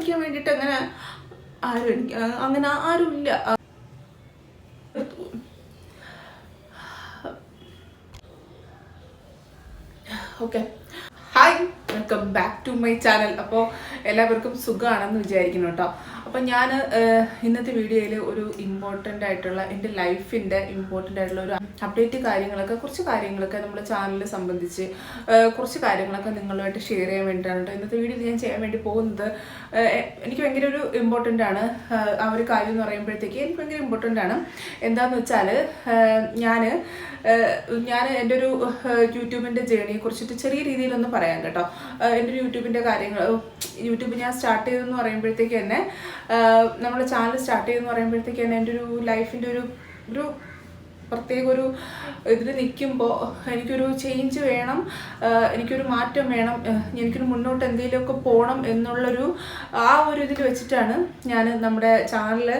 വിളിക്കാൻ വേണ്ടിയിട്ട് അങ്ങനെ ആരും എനിക്ക് അങ്ങനെ ആരും ഇല്ല. Okay. Hi welcome back to my channel അപ്പോൾ എല്ലാവർക്കും സുഖമാണെന്ന് വിചാരിക്കുന്നു കേട്ടോ. അപ്പോൾ ഞാൻ ഇന്നത്തെ വീഡിയോയിൽ ഒരു ഇമ്പോർട്ടന്റ് ആയിട്ടുള്ള എന്റെ ലൈഫിന്റെ ഇമ്പോർട്ടന്റ് ആയിട്ടുള്ള ഒരു അപ്ഡേറ്റ് കാര്യങ്ങളൊക്കെ കുറച്ച് കാര്യങ്ങളൊക്കെ നമ്മുടെ ചാനലിനെ സംബന്ധിച്ച് കുറച്ച് കാര്യങ്ങളൊക്കെ നിങ്ങളുമായിട്ട് ഷെയർ ചെയ്യാൻ വേണ്ടിയിട്ടാണ് ഇന്നത്തെ വീഡിയോ ഞാൻ ചെയ്യാൻ വേണ്ടി പോകുന്നത്. എനിക്ക് ഭയങ്കര ഒരു ഇമ്പോർട്ടന്റ് ആണ്. ആ ഒരു കാര്യം എന്ന് പറയുമ്പോഴത്തേക്ക് എനിക്ക് ഭയങ്കര ഇമ്പോർട്ടന്റ് ആണ്. എന്താണെന്ന് വെച്ചാൽ ഞാൻ ഞാൻ എന്റെ ഒരു യൂട്യൂബിന്റെ ജേണിയെ കുറിച്ചിട്ട് ചെറിയ രീതിയിലൊന്ന് പറയാം കേട്ടോ. എന്റെ യൂട്യൂബിന്റെ കാര്യങ്ങൾ യൂട്യൂബ് ഞാൻ സ്റ്റാർട്ട് ചെയ്തെന്ന് പറയുമ്പോഴത്തേക്ക് തന്നെ നമ്മുടെ ചാനൽ സ്റ്റാർട്ട് ചെയ്തെന്ന് പറയുമ്പോഴത്തേക്ക് തന്നെ എന്റെ ഒരു ലൈഫിന്റെ ഒരു ഒരു പ്രത്യേക ഒരു ഇതിൽ നിൽക്കുമ്പോൾ എനിക്കൊരു ചേഞ്ച് വേണം എനിക്കൊരു മാറ്റം വേണം എനിക്കൊരു മുന്നോട്ട് എന്തെങ്കിലുമൊക്കെ പോകണം എന്നുള്ളൊരു ആ ഒരു ഇതിൽ വെച്ചിട്ടാണ് ഞാൻ നമ്മുടെ ചാനൽ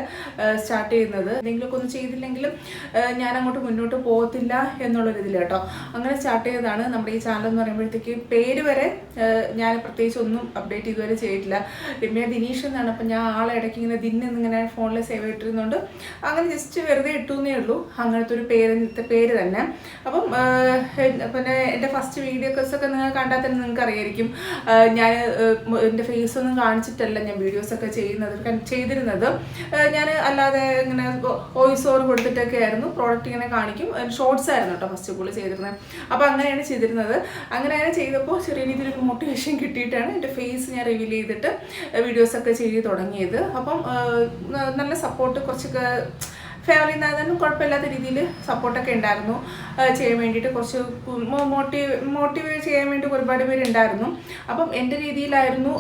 സ്റ്റാർട്ട് ചെയ്യുന്നത്. എന്തെങ്കിലുമൊക്കെ ഒന്നും ചെയ്തില്ലെങ്കിലും ഞാൻ അങ്ങോട്ട് മുന്നോട്ട് പോകത്തില്ല എന്നുള്ളൊരു ഇതിൽ കേട്ടോ. അങ്ങനെ സ്റ്റാർട്ട് ചെയ്തതാണ് നമ്മുടെ ഈ ചാനൽ എന്ന് പറയുമ്പോഴത്തേക്ക് പേര് വരെ ഞാൻ പ്രത്യേകിച്ച് ഒന്നും അപ്ഡേറ്റ് ഇതുവരെ ചെയ്തിട്ടില്ല. രമ്യ ദിനീഷ് എന്നാണ്. അപ്പം ഞാൻ ആളെ ഇടയ്ക്ക് ഇങ്ങനെ ദിന്നിങ്ങനെ ഫോണിൽ സേവ് ഇട്ടിരുന്നുണ്ട് അങ്ങനെ ജസ്റ്റ് വെറുതെ ഇട്ടു എന്നേ ഉള്ളൂ. അങ്ങനത്തെ ഒരു പേരിന്റെ പേര് തന്നെ. അപ്പം പിന്നെ എന്റെ ഫസ്റ്റ് വീഡിയോസ് ഒക്കെ നിങ്ങൾ കണ്ടാൽ തന്നെ നിങ്ങൾക്ക് അറിയായിരിക്കും. ഞാൻ എന്റെ ഫേസ് ഒന്നും കാണിച്ചിട്ടല്ല ഞാൻ വീഡിയോസ് ഒക്കെ ചെയ്യുന്നത് ചെയ്തിരുന്നത്. ഞാൻ അല്ലാതെ ഇങ്ങനെ വോയിസ് ഓവർ കൊടുത്തിട്ടൊക്കെ ആയിരുന്നു. പ്രോഡക്റ്റ് ഇങ്ങനെ കാണിക്കും. ഷോർട്സ് ആയിരുന്നു കേട്ടോ ഫസ്റ്റ് പുള്ളി ചെയ്തിരുന്നത്. അപ്പോൾ അങ്ങനെയാണ് ചെയ്തിരുന്നത്. അങ്ങനെ അങ്ങനെ ചെയ്തപ്പോൾ ചെറിയ രീതിയിലൊരു മോട്ടിവേഷൻ കിട്ടിയിട്ടാണ് എന്റെ ഫേസ് ഞാൻ റിവീൽ ചെയ്തിട്ട് വീഡിയോസൊക്കെ ചെയ്ത് തുടങ്ങിയത്. അപ്പം നല്ല സപ്പോർട്ട് കുറച്ചൊക്കെ തന്നെ കുഴപ്പമില്ലാത്ത രീതിയിൽ സപ്പോർട്ടൊക്കെ ഉണ്ടായിരുന്നു. ചെയ്യാൻ വേണ്ടിയിട്ട് കുറച്ച് മോട്ടീവ് മോട്ടിവേറ്റ് ചെയ്യാൻ വേണ്ടി ഒരുപാട് പേരുണ്ടായിരുന്നു അപ്പം എന്റെ രീതിയിലായിരുന്നു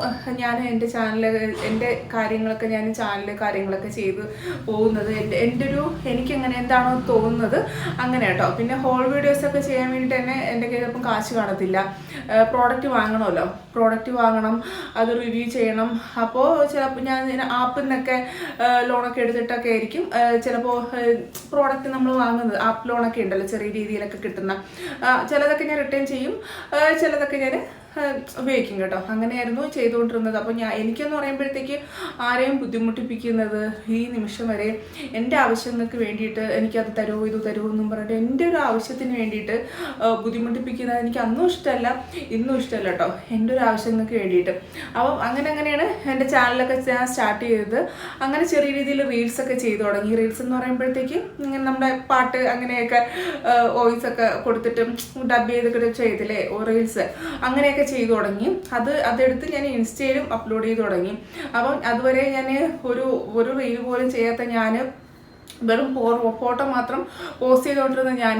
ഞാൻ എന്റെ ചാനൽ എന്റെ കാര്യങ്ങളൊക്കെ ഞാൻ ചാനൽ കാര്യങ്ങളൊക്കെ ചെയ്ത് പോകുന്നത്. എന്റെ എന്റെ ഒരു എനിക്കെങ്ങനെ എന്താണോ തോന്നുന്നത് അങ്ങനെ കേട്ടോ. പിന്നെ ഹോൾ വീഡിയോസൊക്കെ ചെയ്യാൻ വേണ്ടിയിട്ട് തന്നെ എന്റെ കയ്യിൽ ഇപ്പം കാശ് കാണത്തില്ല. പ്രോഡക്റ്റ് വാങ്ങണമല്ലോ. പ്രോഡക്റ്റ് വാങ്ങണം അത് റിവ്യൂ ചെയ്യണം. അപ്പോൾ ചിലപ്പോൾ ഞാൻ ആപ്പിൽ നിന്നൊക്കെ ലോണൊക്കെ എടുത്തിട്ടൊക്കെ ആയിരിക്കും. ചിലപ്പോൾ പ്രോഡക്റ്റ് നമ്മൾ വാങ്ങുന്നത്. ആപ്പ് ലോണൊക്കെ ഉണ്ടല്ലോ ചെറിയ രീതിയിലൊക്കെ കിട്ടുന്ന. ചിലതൊക്കെ ഞാൻ റിട്ടേൺ ചെയ്യും. ചിലതൊക്കെ ഞാൻ ഉപയോഗിക്കും കേട്ടോ. അങ്ങനെയായിരുന്നു ചെയ്തുകൊണ്ടിരുന്നത്. അപ്പോൾ ഞാൻ എനിക്കെന്ന് പറയുമ്പോഴത്തേക്ക് ആരെയും ബുദ്ധിമുട്ടിപ്പിക്കുന്നത് ഈ നിമിഷം വരെ എന്റെ ആവശ്യങ്ങൾക്ക് വേണ്ടിയിട്ട് എനിക്കത് തരുമോ ഇത് തരുമോ എന്നും പറഞ്ഞിട്ട് എന്റെ ഒരു ആവശ്യത്തിന് വേണ്ടിയിട്ട് ബുദ്ധിമുട്ടിപ്പിക്കുന്നത് എനിക്ക് അന്നും ഇഷ്ടമല്ല ഇന്നും ഇഷ്ടമല്ല കേട്ടോ. എന്റെ ഒരു ആവശ്യങ്ങൾക്ക് വേണ്ടിയിട്ട്. അപ്പം അങ്ങനെ അങ്ങനെയാണ് എന്റെ ചാനലൊക്കെ ഞാൻ സ്റ്റാർട്ട് ചെയ്തത്. അങ്ങനെ ചെറിയ രീതിയിൽ റീൽസൊക്കെ ചെയ്തു തുടങ്ങി. റീൽസ് എന്ന് പറയുമ്പോഴത്തേക്ക് ഇങ്ങനെ നമ്മുടെ പാട്ട് അങ്ങനെയൊക്കെ വോയിസ് ഒക്കെ കൊടുത്തിട്ട് ഡബ് ചെയ്തൊക്കെ ചെയ്തില്ലേ റീൽസ്. അങ്ങനെയൊക്കെ ചെയ്തു തുടങ്ങി. അത് അതെടുത്ത് ഞാൻ ഇൻസ്റ്റയിലും അപ്ലോഡ് ചെയ്തു തുടങ്ങി. അപ്പം അതുവരെ ഞാൻ ഒരു ഒരു റീൽ പോലും ചെയ്യാത്ത ഞാൻ വെറും ഫോട്ടോ മാത്രം പോസ്റ്റ് ചെയ്തുകൊണ്ടിരുന്ന ഞാൻ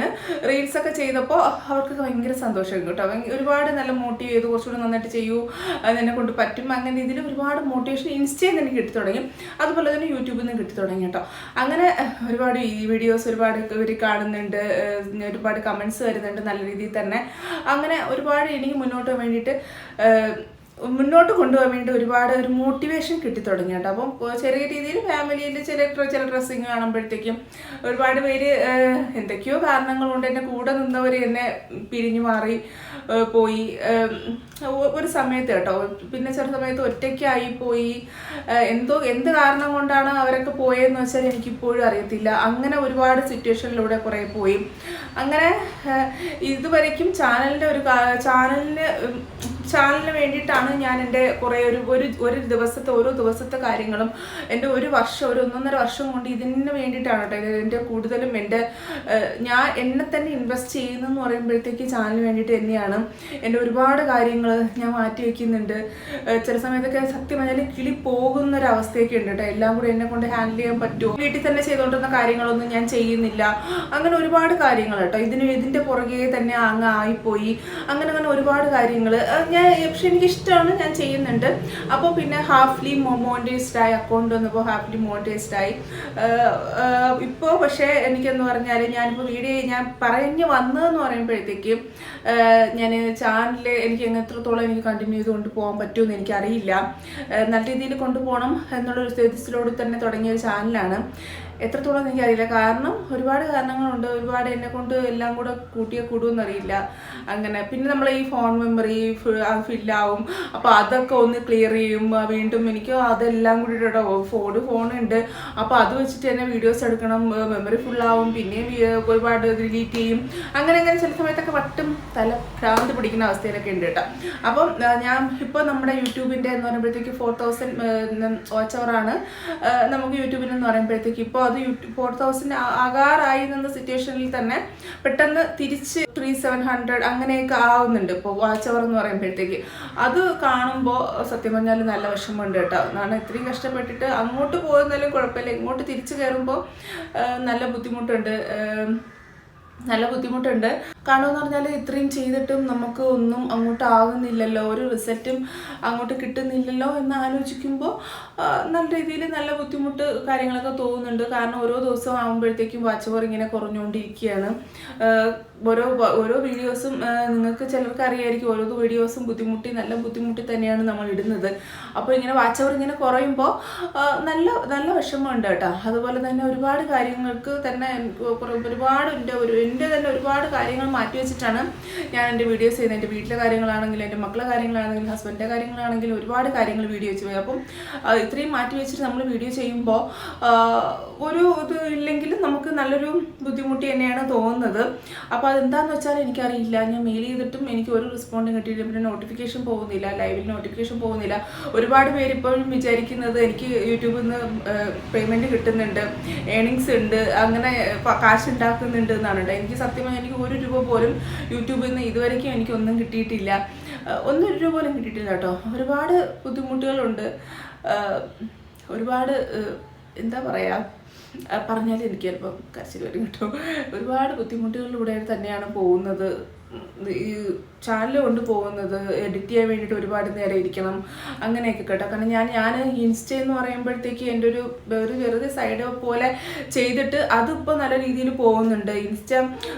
റീൽസ് ഒക്കെ ചെയ്തപ്പോൾ അവർക്ക് ഭയങ്കര സന്തോഷമായിരുന്നു കേട്ടോ. ഒരുപാട് നല്ല മോട്ടീവ് ചെയ്ത്. കുറച്ചുകൂടി നന്നായിട്ട് ചെയ്യൂ അതിനെ കൊണ്ട് പറ്റും. അങ്ങനെ രീതിയിൽ ഒരുപാട് മോട്ടിവേഷൻ ഇൻസ്റ്റയിൽ നിന്ന് കിട്ടി തുടങ്ങി. അതുപോലെ തന്നെ യൂട്യൂബിൽ നിന്ന് കിട്ടി തുടങ്ങി കേട്ടോ. അങ്ങനെ ഒരുപാട് ഈ വീഡിയോസ് ഒരുപാട് ഇവർ കാണുന്നുണ്ട്. ഒരുപാട് കമൻസ് വരുന്നുണ്ട് നല്ല രീതിയിൽ തന്നെ. അങ്ങനെ ഒരുപാട് എനിക്ക് മുന്നോട്ട് വേണ്ടിയിട്ട് മുന്നോട്ട് കൊണ്ടുപോകാൻ വേണ്ടി ഒരുപാട് ഒരു മോട്ടിവേഷൻ കിട്ടി തുടങ്ങി കേട്ടോ. അപ്പം ചെറിയ രീതിയിൽ ഫാമിലിയിൽ ചില ചില ഡ്രസ്സിങ് കാണുമ്പോഴത്തേക്കും ഒരുപാട് പേര് എന്തൊക്കെയോ കാരണങ്ങൾ കൊണ്ട് എന്റെ കൂടെ നിന്നവർ എന്നെ പിരിഞ്ഞു മാറി പോയി. ഒരു സമയത്ത് കേട്ടോ. പിന്നെ ചില സമയത്ത് ഒറ്റയ്ക്കായി പോയി. എന്തോ എന്ത് കാരണം കൊണ്ടാണ് അവരൊക്കെ പോയതെന്ന് വെച്ചാൽ എനിക്കിപ്പോഴും അറിയത്തില്ല. അങ്ങനെ ഒരുപാട് സിറ്റുവേഷനിലൂടെ കുറേ പോയി. അങ്ങനെ ഇതുവരയ്ക്കും ചാനലിന്റെ ഒരു ചാനലിന് ചാനലിന് വേണ്ടിയിട്ടാണ് ഞാൻ എന്റെ കുറേ ഒരു ഒരു ദിവസത്തെ ഓരോ ദിവസത്തെ കാര്യങ്ങളും എന്റെ ഒരു വർഷം ഒരു ഒന്നൊന്നര വർഷം കൊണ്ട് ഇതിന് വേണ്ടിയിട്ടാണ് കേട്ടോ. എന്റെ കൂടുതലും എന്റെ ഞാൻ എന്നെ തന്നെ ഇൻവെസ്റ്റ് ചെയ്യുന്നതെന്ന് പറയുമ്പോഴത്തേക്ക് ചാനലിന് വേണ്ടിയിട്ട് തന്നെയാണ് എന്റെ ഒരുപാട് കാര്യങ്ങൾ ഞാൻ മാറ്റി വയ്ക്കുന്നുണ്ട് ചില സമയത്തൊക്കെ സത്യം പറഞ്ഞാൽ കിളി പോകുന്ന ഒരു അവസ്ഥയൊക്കെ ഉണ്ട് കേട്ടോ. എല്ലാം കൂടി എന്നെ കൊണ്ട് ഹാൻഡിൽ ചെയ്യാൻ പറ്റുമോ? വീട്ടിൽ തന്നെ ചെയ്തുകൊണ്ടിരുന്ന കാര്യങ്ങളൊന്നും ഞാൻ ചെയ്യുന്നില്ല. അങ്ങനെ ഒരുപാട് കാര്യങ്ങൾ കേട്ടോ. ഇതിന് ഇതിന്റെ പുറകെ തന്നെ അങ്ങ് ആയിപ്പോയി. അങ്ങനെ അങ്ങനെ ഒരുപാട് കാര്യങ്ങൾ ഞാൻ പക്ഷെ എനിക്ക് ഇഷ്ടമാണ് ഞാൻ ചെയ്യുന്നുണ്ട്. അപ്പോൾ പിന്നെ ഹാഫ്ലി മോണിറ്റൈസ്ഡ് ആയി അക്കൗണ്ട് വന്നപ്പോൾ ഹാഫ്ലി മോണിറ്റൈസ്ഡ് ആയി. ഇപ്പോൾ പക്ഷേ എനിക്കെന്ന് പറഞ്ഞാൽ ഞാനിപ്പോൾ വീഡിയോ ഞാൻ പറഞ്ഞു വന്നതെന്ന് പറയുമ്പോഴത്തേക്കും ഞാൻ ചാനൽ എനിക്ക് എത്രത്തോളം എനിക്ക് കണ്ടിന്യൂ ചെയ്തുകൊണ്ട് പോകാൻ പറ്റുമെന്ന് എനിക്കറിയില്ല. നല്ല രീതിയിൽ കൊണ്ടുപോകണം എന്നുള്ളൊരു സ്ഥിതിയിലൂടെ തന്നെ തുടങ്ങിയ ഒരു ചാനലാണ്. എത്രത്തോളം എനിക്കറിയില്ല. കാരണം ഒരുപാട് കാരണങ്ങളുണ്ട്. ഒരുപാട് എന്നെ കൊണ്ട് എല്ലാം കൂടെ കൂട്ടിയ കൂടുമെന്നറിയില്ല അങ്ങനെ പിന്നെ നമ്മൾ ഈ ഫോൺ മെമ്മറി ഫില്ലാവും അപ്പോൾ അതൊക്കെ ഒന്ന് ക്ലിയർ ചെയ്യും. വീണ്ടും എനിക്ക് അതെല്ലാം കൂടി കേട്ടോ ഫോൺ ഫോണുണ്ട് അപ്പോൾ അത് വെച്ചിട്ട് തന്നെ വീഡിയോസ് എടുക്കണം. മെമ്മറി ഫുള്ളാവും പിന്നെയും ഈ, ഒരുപാട് ഡിലീറ്റ് ചെയ്യും. അങ്ങനെ അങ്ങനെ ചില സമയത്തൊക്കെ വട്ടും തല ഭ്രാന്ത് പിടിക്കുന്ന അവസ്ഥയിലൊക്കെ ഉണ്ട് കേട്ടോ. അപ്പം ഞാൻ ഇപ്പോൾ നമ്മുടെ യൂട്യൂബിന്റെ എന്ന് പറയുമ്പോഴത്തേക്ക് ഫോർ തൗസൻഡ് വാച്ച് അവറാണ് നമുക്ക് യൂട്യൂബിൽ എന്ന് പറയുമ്പോഴത്തേക്ക് ഇപ്പോൾ അത് ഫോർ തൗസൻഡ് ആകാറായി നിന്ന സിറ്റുവേഷനിൽ തന്നെ പെട്ടെന്ന് തിരിച്ച് ത്രീ സെവൻ ഹൺഡ്രഡ് അങ്ങനെയൊക്കെ ആവുന്നുണ്ട്. ഇപ്പോൾ വാച്ച് അവർ എന്ന് പറയുമ്പോഴത്തേക്ക്. അത് കാണുമ്പോൾ സത്യം പറഞ്ഞാൽ നല്ല വിഷമമുണ്ട് കേട്ടോ. കാരണം ഇത്രയും കഷ്ടപ്പെട്ടിട്ട് അങ്ങോട്ട് പോകുന്നതിലും കുഴപ്പമില്ല. ഇങ്ങോട്ട് തിരിച്ചു കയറുമ്പോൾ നല്ല ബുദ്ധിമുട്ടുണ്ട്. നല്ല ബുദ്ധിമുട്ടുണ്ട്. കാരണം എന്ന് പറഞ്ഞാൽ ഇത്രയും ചെയ്തിട്ടും നമുക്ക് ഒന്നും അങ്ങോട്ട് ആകുന്നില്ലല്ലോ ഒരു റിസൾട്ടും അങ്ങോട്ട് കിട്ടുന്നില്ലല്ലോ എന്ന് ആലോചിക്കുമ്പോൾ നല്ല രീതിയിൽ നല്ല ബുദ്ധിമുട്ട് കാര്യങ്ങളൊക്കെ തോന്നുന്നുണ്ട്. കാരണം ഓരോ ദിവസം ആകുമ്പോഴത്തേക്കും വാച്ച് പവർ ഇങ്ങനെ കുറഞ്ഞുകൊണ്ടിരിക്കുകയാണ്. ഓരോ ഓരോ വീഡിയോസും നിങ്ങൾക്ക് ചിലർക്ക് അറിയായിരിക്കും ഓരോ വീഡിയോസും ബുദ്ധിമുട്ടി നല്ല ബുദ്ധിമുട്ടി തന്നെയാണ് നമ്മൾ ഇടുന്നത്. അപ്പോൾ ഇങ്ങനെ വാച്ച് അവർ ഇങ്ങനെ കുറയുമ്പോൾ നല്ല നല്ല വിഷമമുണ്ട് കേട്ടോ. അതുപോലെ തന്നെ ഒരുപാട് കാര്യങ്ങൾക്ക് തന്നെ ഒരുപാട് എന്റെ ഒരു എന്റെ തന്നെ ഒരുപാട് കാര്യങ്ങൾ മാറ്റി വെച്ചിട്ടാണ് ഞാൻ എന്റെ വീഡിയോസ് ചെയ്യുന്നത്. എന്റെ വീട്ടിലെ കാര്യങ്ങളാണെങ്കിലും എന്റെ മക്കളെ കാര്യങ്ങളാണെങ്കിലും ഹസ്ബൻഡിന്റെ കാര്യങ്ങളാണെങ്കിലും ഒരുപാട് കാര്യങ്ങൾ വീഡിയോ വെച്ച് പോയി അപ്പം ഇത്രയും മാറ്റി വെച്ചിട്ട് നമ്മൾ വീഡിയോ ചെയ്യുമ്പോൾ ഒരു ഇത് ഇല്ലെങ്കിലും നമുക്ക് നല്ലൊരു ബുദ്ധിമുട്ടി തന്നെയാണ് തോന്നുന്നത്. അപ്പോൾ അതെന്താണെന്ന് വെച്ചാൽ എനിക്കറിയില്ല. ഞാൻ മെയിൽ ചെയ്തിട്ടും എനിക്ക് ഒരു റെസ്പോണ്ടും കിട്ടിയില്ല പിന്നെ നോട്ടിഫിക്കേഷൻ പോകുന്നില്ല. ലൈവിൽ നോട്ടിഫിക്കേഷൻ പോകുന്നില്ല. ഒരുപാട് പേര് ഇപ്പോഴും വിചാരിക്കുന്നത് എനിക്ക് യൂട്യൂബിൽ നിന്ന് പേയ്മെന്റ് കിട്ടുന്നുണ്ട്. ഏണിങ്സ് ഉണ്ട്. അങ്ങനെ കാശ് ഉണ്ടാക്കുന്നുണ്ട് എന്നാണ് എനിക്ക് സത്യമായി എനിക്ക് ഒരു രൂപ പോലും യൂട്യൂബിൽ നിന്ന് ഇതുവരെയ്ക്കും എനിക്കൊന്നും കിട്ടിയിട്ടില്ല. ഒന്നൊരു രൂപ പോലും കിട്ടിയിട്ടില്ല കേട്ടോ. ഒരുപാട് ബുദ്ധിമുട്ടുകളുണ്ട്. ഒരുപാട് എന്താ പറയുക പറഞ്ഞാൽ എനിക്ക് ചിലപ്പം കരച്ചിൽ വരും കേട്ടോ. ഒരുപാട് ബുദ്ധിമുട്ടുകളിലൂടെ തന്നെയാണ് പോകുന്നത്. ഈ ചാനൽ കൊണ്ട് പോകുന്നത് എഡിറ്റ് ചെയ്യാൻ വേണ്ടിയിട്ട് ഒരുപാട് നേരം ഇരിക്കണം അങ്ങനെയൊക്കെ കേട്ടോ. കാരണം ഞാൻ ഞാൻ ഇൻസ്റ്റ എന്ന് പറയുമ്പോഴത്തേക്ക് എന്റെ ഒരു ഒരു വെറുതെ സൈഡ് പോലെ ചെയ്തിട്ട് അതിപ്പോൾ നല്ല രീതിയിൽ പോകുന്നുണ്ട്. ഇൻസ്റ്റ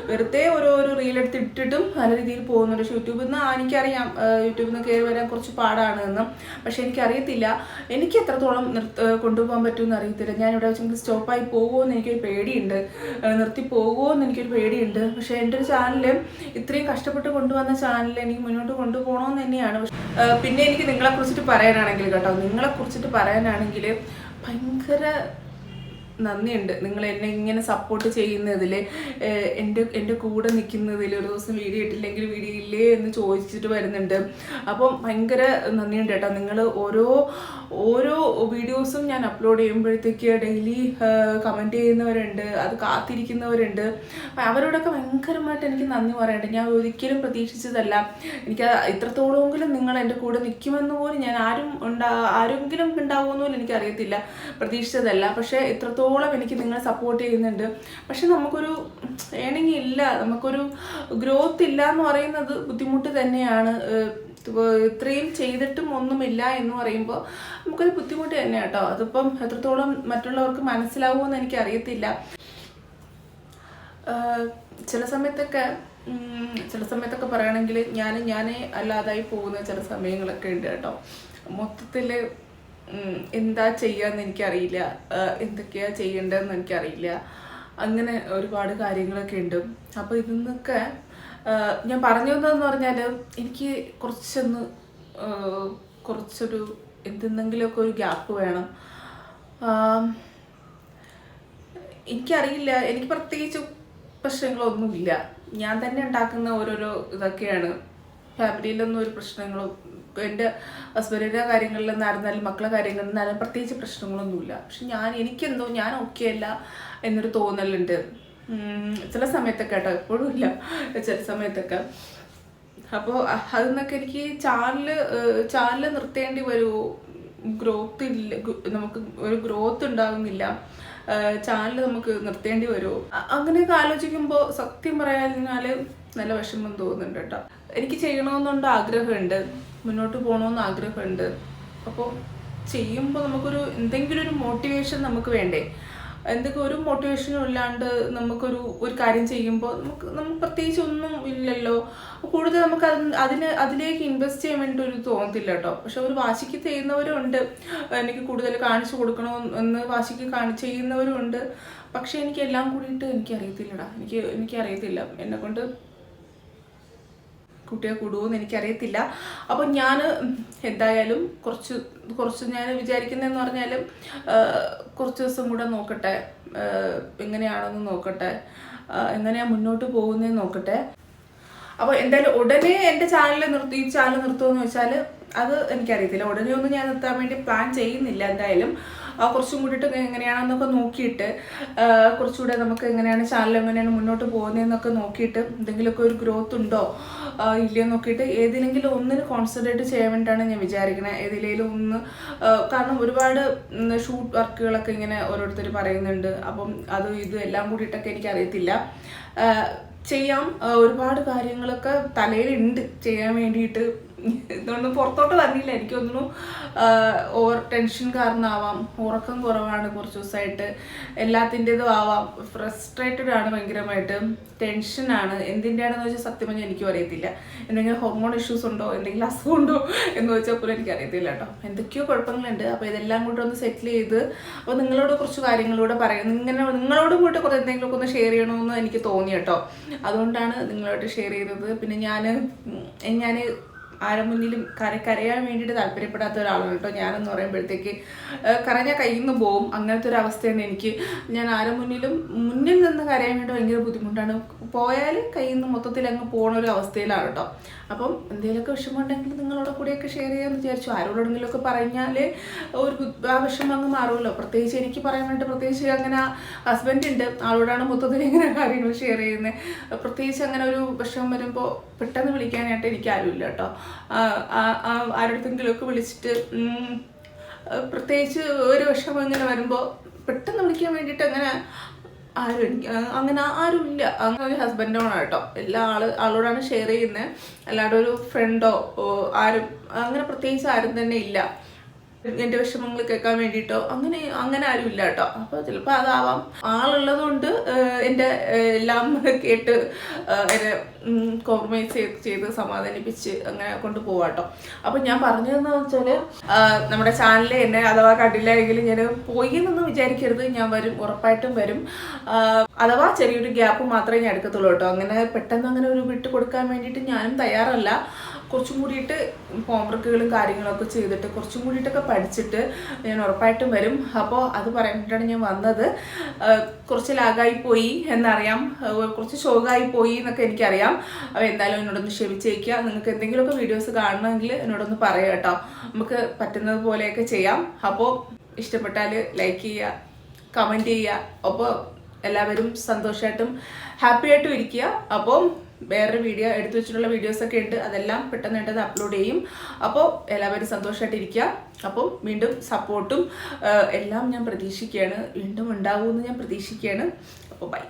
വെറുതെ ഓരോരോ റീൽ എടുത്ത് ഇട്ടിട്ടും നല്ല രീതിയിൽ പോകുന്നുണ്ട്. പക്ഷേ യൂട്യൂബിൽ നിന്ന് എനിക്കറിയാം യൂട്യൂബിൽ നിന്ന് കയറി വരാൻ കുറച്ച് പാടാണ് എന്നും പക്ഷേ എനിക്കറിയത്തില്ല. എനിക്ക് എത്രത്തോളം നിർത്ത കൊണ്ടുപോകാൻ പറ്റുമെന്ന് അറിയത്തില്ല. ഞാൻ ഇവിടെ വെച്ചെങ്കിൽ സ്റ്റോപ്പായി പോകുമോ എന്ന് എനിക്കൊരു പേടിയുണ്ട്. നിർത്തി പോകുമോ എന്ന് എനിക്കൊരു പേടിയുണ്ട്. പക്ഷേ എന്റെ ഒരു ചാനലിൽ ഇത്രയും കഷ്ടപ്പെട്ട് കൊണ്ടുവന്ന ചാനൽ എനിക്ക് മുന്നോട്ട് കൊണ്ടുപോകണമെന്ന് തന്നെയാണ്. പിന്നെ എനിക്ക് നിങ്ങളെ കുറിച്ചിട്ട് പറയാനാണെങ്കിൽ കേട്ടോ നിങ്ങളെ കുറിച്ചിട്ട് പറയാനാണെങ്കിൽ ഭയങ്കര നന്ദിയുണ്ട്. നിങ്ങൾ എന്നെ ഇങ്ങനെ സപ്പോർട്ട് ചെയ്യുന്നതിൽ എന്റെ എന്റെ കൂടെ നിൽക്കുന്നതിൽ ഒരു ദിവസം വീഡിയോ ഇട്ടില്ലെങ്കിൽ വീഡിയോ ഇല്ലേ എന്ന് ചോദിച്ചിട്ട് വരുന്നുണ്ട്. അപ്പം ഭയങ്കര നന്ദിയുണ്ട് കേട്ടോ. നിങ്ങൾ ഓരോ ഓരോ വീഡിയോസും ഞാൻ അപ്ലോഡ് ചെയ്യുമ്പോഴത്തേക്ക് ഡെയിലി കമന്റ് ചെയ്യുന്നവരുണ്ട് അത് കാത്തിരിക്കുന്നവരുണ്ട്. അവരോടൊക്കെ ഭയങ്കരമായിട്ട് എനിക്ക് നന്ദി പറയണ്ട ഞാൻ ഒരിക്കലും പ്രതീക്ഷിച്ചതല്ല. എനിക്ക് ഇത്രത്തോളമെങ്കിലും നിങ്ങൾ എന്റെ കൂടെ നിൽക്കുമെന്ന് പോലും ഞാൻ ആരും ഉണ്ടാ ആരെങ്കിലും ഉണ്ടാവുമെന്ന് പോലും എനിക്കറിയത്തില്ല. പ്രതീക്ഷിച്ചതല്ല. പക്ഷേ ഇത്രത്തോളം എനിക്ക് നിങ്ങളെ സപ്പോർട്ട് ചെയ്യുന്നുണ്ട്. പക്ഷെ നമുക്കൊരു ഏണിങ് ഇല്ല. നമുക്കൊരു ഗ്രോത്ത് ഇല്ല എന്ന് പറയുന്നത് ബുദ്ധിമുട്ട് തന്നെയാണ്. ഇത്രയും ചെയ്തിട്ടും ഒന്നുമില്ല എന്ന് പറയുമ്പോൾ നമുക്കൊരു ബുദ്ധിമുട്ട് തന്നെ കേട്ടോ. അതിപ്പം എത്രത്തോളം മറ്റുള്ളവർക്ക് മനസ്സിലാവുമെന്ന് എനിക്ക് അറിയത്തില്ല ചില സമയത്തൊക്കെ ചില സമയത്തൊക്കെ പറയുകയാണെങ്കിൽ ഞാൻ ഞാനേ അല്ലാതായി പോകുന്ന ചില സമയങ്ങളൊക്കെ ഉണ്ട് കേട്ടോ. മൊത്തത്തിൽ എന്താ ചെയ്യാന്ന് എനിക്കറിയില്ല. എന്തൊക്കെയാ ചെയ്യേണ്ടതെന്ന് എനിക്കറിയില്ല. അങ്ങനെ ഒരുപാട് കാര്യങ്ങളൊക്കെ ഉണ്ട്. അപ്പോൾ ഇതിൽ നിന്നൊക്കെ ഞാൻ പറഞ്ഞു തന്നതെന്ന് പറഞ്ഞാൽ എനിക്ക് കുറച്ചൊന്ന് കുറച്ചൊരു എന്തെന്നെങ്കിലുമൊക്കെ ഒരു ഗ്യാപ്പ് വേണം. എനിക്കറിയില്ല. എനിക്ക് പ്രത്യേകിച്ച് പ്രശ്നങ്ങളൊന്നുമില്ല. ഞാൻ തന്നെ ഉണ്ടാക്കുന്ന ഓരോരോ ഇതൊക്കെയാണ്. ഫാമിലിയിലൊന്നും ഒരു പ്രശ്നങ്ങളും എന്റെ ഹസ്ബൻഡിന്റെ കാര്യങ്ങളിൽ നിന്നായിരുന്നാലും മക്കളെ കാര്യങ്ങളിൽ നിന്നാലും പ്രത്യേകിച്ച് പ്രശ്നങ്ങളൊന്നുമില്ല. പക്ഷെ ഞാൻ എനിക്കെന്തോ ഞാൻ ഓക്കെ അല്ല എന്നൊരു തോന്നലുണ്ട്. ചില സമയത്തൊക്കെ കേട്ടോ എപ്പോഴും ഇല്ല. ചില സമയത്തൊക്കെ. അപ്പോൾ അതിൽ നിന്നൊക്കെ എനിക്ക് ചാനൽ ചാനൽ നിർത്തേണ്ടി വരുമോ ഗ്രോത്ത് ഇല്ല നമുക്ക് ഒരു ഗ്രോത്ത് ഉണ്ടാകുന്നില്ല. ചാനൽ നമുക്ക് നിർത്തേണ്ടി വരുമോ അങ്ങനെയൊക്കെ ആലോചിക്കുമ്പോൾ സത്യം പറയാതിരുന്നാൽ നല്ല വിഷമം തോന്നുന്നുണ്ട് കേട്ടോ. എനിക്ക് ചെയ്യണമെന്നുണ്ട് ആഗ്രഹമുണ്ട്. മുന്നോട്ട് പോകണമെന്ന് ആഗ്രഹമുണ്ട്. അപ്പോൾ ചെയ്യുമ്പോൾ നമുക്കൊരു എന്തെങ്കിലും ഒരു മോട്ടിവേഷൻ നമുക്ക് വേണ്ടേ? എന്തൊക്കെ ഒരു മോട്ടിവേഷനും ഇല്ലാണ്ട് നമുക്കൊരു ഒരു കാര്യം ചെയ്യുമ്പോൾ നമുക്ക് നമുക്ക് പ്രത്യേകിച്ച് ഒന്നും ഇല്ലല്ലോ. കൂടുതൽ നമുക്ക് അത് അതിന് അതിലേക്ക് ഇൻവെസ്റ്റ് ചെയ്യാൻ വേണ്ടി ഒരു തോന്നത്തില്ല കേട്ടോ. പക്ഷെ ഒരു വാശിക്ക് ചെയ്യുന്നവരുണ്ട് എനിക്ക് കൂടുതൽ കാണിച്ചു കൊടുക്കണോ എന്ന് വാശിക്ക് കാണി ചെയ്യുന്നവരുണ്ട്. പക്ഷെ എനിക്ക് എല്ലാം കൂടിയിട്ട് എനിക്ക് അറിയത്തില്ലടാ എനിക്ക് എനിക്ക് അറിയത്തില്ല എന്നെ കൊണ്ട് കുട്ടിയെ കൂടുമെന്ന് എനിക്കറിയത്തില്ല. അപ്പോൾ ഞാൻ എന്തായാലും കുറച്ച് കുറച്ച് ഞാൻ വിചാരിക്കുന്നതെന്ന് പറഞ്ഞാലും കുറച്ച് ദിവസം കൂടെ നോക്കട്ടെ. എങ്ങനെയാണെന്ന് നോക്കട്ടെ. എങ്ങനെയാണ് എങ്ങനെയാ മുന്നോട്ട് പോകുന്നതെന്ന് നോക്കട്ടെ. അപ്പോൾ എന്തായാലും ഉടനെ എന്റെ ചാനൽ നിർത്തി ഈ ചാനൽ നിർത്തുമെന്ന് വെച്ചാൽ അത് എനിക്കറിയത്തില്ല. ഉടനെ ഒന്നും ഞാൻ നിർത്താൻ വേണ്ടി പ്ലാൻ ചെയ്യുന്നില്ല എന്തായാലും. കുറച്ചും കൂടിയിട്ട് എങ്ങനെയാണെന്നൊക്കെ നോക്കിയിട്ട് കുറച്ചുകൂടെ നമുക്ക് എങ്ങനെയാണ് ചാനൽ എങ്ങനെയാണ് മുന്നോട്ട് പോകുന്നതെന്നൊക്കെ നോക്കിയിട്ട് എന്തെങ്കിലുമൊക്കെ ഒരു ഗ്രോത്ത് ഉണ്ടോ ഇല്ലയോ നോക്കിയിട്ട് ഏതിലെങ്കിലും ഒന്നിന് കോൺസെൻട്രേറ്റ് ചെയ്യാൻ വേണ്ടിയിട്ടാണ് ഞാൻ വിചാരിക്കുന്നത് ഏതിലേലും ഒന്ന് കാരണം ഒരുപാട് ഷൂട്ട് വർക്കുകളൊക്കെ ഇങ്ങനെ ഓരോരുത്തർ പറയുന്നുണ്ട്. അപ്പം അത് ഇത് എല്ലാം കൂടിയിട്ടൊക്കെ എനിക്കറിയത്തില്ല. ചെയ്യാം. ഒരുപാട് കാര്യങ്ങളൊക്കെ തലയിലുണ്ട്. ചെയ്യാൻ വേണ്ടിയിട്ട് ഇതൊന്നും പുറത്തോട്ട് വന്നില്ല എനിക്ക് തോന്നുന്നു ഓവർ ടെൻഷൻ കാരണമാവാം ഉറക്കം കുറവാണ് കുറച്ച് ദിവസമായിട്ട്. എല്ലാത്തിന്റെതും ആവാം. ഫ്രസ്ട്രേറ്റഡ് ആണ് ഭയങ്കരമായിട്ട്. ടെൻഷനാണ് എന്തിന്റെയാണെന്ന് വെച്ചാൽ സത്യം പറഞ്ഞാൽ എനിക്കും അറിയത്തില്ല. എന്തെങ്കിലും ഹോർമോൺ ഇഷ്യൂസ് ഉണ്ടോ? എന്തെങ്കിലും അസുഖം ഉണ്ടോ? എന്ന് വെച്ചാൽ പോലും എനിക്ക് അറിയത്തില്ല കേട്ടോ. എന്തൊക്കെയോ കുഴപ്പങ്ങളുണ്ട്. അപ്പോൾ ഇതെല്ലാം കൂടെ ഒന്ന് സെറ്റിൽ ചെയ്ത് അപ്പോൾ നിങ്ങളോട് കുറച്ച് കാര്യങ്ങളിലൂടെ പറയാം. ഇങ്ങനെ നിങ്ങളോടും കൂടെ കുറേ എന്തെങ്കിലുമൊക്കെ ഒന്ന് ഷെയർ ചെയ്യണമെന്ന് എനിക്ക് തോന്നി കേട്ടോ. അതുകൊണ്ടാണ് നിങ്ങളോട് ഷെയർ ചെയ്തത്. പിന്നെ ഞാൻ ഞാൻ ആരുടെ മുന്നിലും കര കരയാൻ വേണ്ടിയിട്ട് താല്പര്യപ്പെടാത്ത ഒരാളാണ് കേട്ടോ. ഞാനെന്ന് പറയുമ്പോഴത്തേക്ക് കരഞ്ഞ കയ്യിൽ നിന്ന് പോവും. അങ്ങനത്തെ ഒരു അവസ്ഥയാണ് എനിക്ക്. ഞാൻ ആരമുന്നിലും മുന്നിലും മുന്നിൽ നിന്ന് കരയാൻ വേണ്ടി ഭയങ്കര ബുദ്ധിമുട്ടാണ്. പോയാൽ കയ്യിൽ നിന്ന് മൊത്തത്തിൽ അങ്ങ് പോകണ ഒരു അവസ്ഥയിലാണ് കേട്ടോ. അപ്പം എന്തെങ്കിലുമൊക്കെ വിഷമം ഉണ്ടെങ്കിൽ നിങ്ങളോട് കൂടെയൊക്കെ ഷെയർ ചെയ്യാമെന്ന് വിചാരിച്ചു. ആരോടെങ്കിലുമൊക്കെ പറഞ്ഞാൽ ഒരു ആ വിഷമം അങ്ങ് മാറുമല്ലോ. പ്രത്യേകിച്ച് എനിക്ക് പറയാൻ വേണ്ടി പ്രത്യേകിച്ച് അങ്ങനെ ഹസ്ബൻഡ് ഉണ്ട്. ആളോടാണ് മൊത്തത്തിൽ ഇങ്ങനെ കാര്യങ്ങൾ ഷെയർ ചെയ്യുന്നത് പ്രത്യേകിച്ച് അങ്ങനെ ഒരു വിഷമം വരുമ്പോൾ പെട്ടെന്ന് വിളിക്കാനായിട്ട് എനിക്ക് ആരുമില്ല കേട്ടോ. ആരോടത്തെങ്കിലുമൊക്കെ വിളിച്ചിട്ട് പ്രത്യേകിച്ച് ഒരു വിഷമം ഇങ്ങനെ വരുമ്പോൾ പെട്ടെന്ന് വിളിക്കാൻ വേണ്ടിയിട്ട് അങ്ങനെ ആരും അങ്ങനെ ആരും ഇല്ല അങ്ങനെ ഹസ്ബൻഡോണാണ് കേട്ടോ. എല്ലാ ആൾ ആളോടാണ് ഷെയർ ചെയ്യുന്നത് അല്ലാണ്ട് ഒരു ഫ്രണ്ടോ ആരും അങ്ങനെ പ്രത്യേകിച്ച് ആരും തന്നെ ഇല്ല. എന്റെ വിഷമങ്ങൾ കേൾക്കാൻ വേണ്ടിട്ടോ അങ്ങനെ അങ്ങനെ ആരും ഇല്ല കേട്ടോ. അപ്പൊ ചിലപ്പോൾ അതാവാം. ആളുള്ളത് കൊണ്ട് എന്റെ എല്ലാം കേട്ട് എന്നെ കോംപ്രമൈസ് ചെയ്ത് സമാധാനിപ്പിച്ച് അങ്ങനെ കൊണ്ട് പോവാട്ടോ അപ്പൊ ഞാൻ പറഞ്ഞതെന്ന് വെച്ചാൽ നമ്മുടെ ചാനലിൽ എന്നെ അഥവാ കണ്ടില്ലെങ്കിൽ ഞാൻ പോയി എന്ന് വിചാരിക്കരുത്. ഞാൻ വരും ഉറപ്പായിട്ടും വരും. അഥവാ ചെറിയൊരു ഗ്യാപ്പ് മാത്രമേ ഞാൻ എടുക്കത്തുള്ളൂ കേട്ടോ. അങ്ങനെ പെട്ടെന്ന് അങ്ങനെ ഒരു വിട്ട് കൊടുക്കാൻ വേണ്ടിയിട്ട് ഞാനും തയ്യാറല്ല. കുറച്ചും കൂടിയിട്ട് ഹോംവർക്കുകളും കാര്യങ്ങളൊക്കെ ചെയ്തിട്ട് കുറച്ചും കൂടിയിട്ടൊക്കെ പഠിച്ചിട്ട് ഞാൻ ഉറപ്പായിട്ടും വരും. അപ്പോൾ അത് പറയാനായിട്ടാണ് ഞാൻ വന്നത്. കുറച്ച് ലാഗായി പോയി എന്നറിയാം. കുറച്ച് ഷോക്കായി പോയി എന്നൊക്കെ എനിക്കറിയാം. അപ്പോൾ എന്തായാലും എന്നോടൊന്ന് ക്ഷമിച്ചേക്കുക. നിങ്ങൾക്ക് എന്തെങ്കിലുമൊക്കെ വീഡിയോസ് കാണണമെങ്കിൽ എന്നോടൊന്ന് പറയാം കേട്ടോ. നമുക്ക് പറ്റുന്നത് പോലെയൊക്കെ ചെയ്യാം. അപ്പോൾ ഇഷ്ടപ്പെട്ടാൽ ലൈക്ക് ചെയ്യുക കമന്റ് ചെയ്യുക. അപ്പോൾ എല്ലാവരും സന്തോഷമായിട്ടും ഹാപ്പി ആയിട്ടും ഇരിക്കുക. അപ്പോൾ വേറൊരു വീഡിയോ എടുത്തു വെച്ചിട്ടുള്ള വീഡിയോസൊക്കെ ഉണ്ട്. അതെല്ലാം പെട്ടെന്ന് പെട്ടെന്ന് അപ്ലോഡ് ചെയ്യും. അപ്പോൾ എല്ലാവരും സന്തോഷമായിട്ട് ഇരിക്കുക. അപ്പം വീണ്ടും സപ്പോർട്ടും എല്ലാം ഞാൻ പ്രതീക്ഷിക്കുകയാണ്. വീണ്ടും ഉണ്ടാവുമെന്ന് ഞാൻ പ്രതീക്ഷിക്കുകയാണ്. അപ്പോൾ ബൈ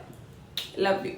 ലവ് യു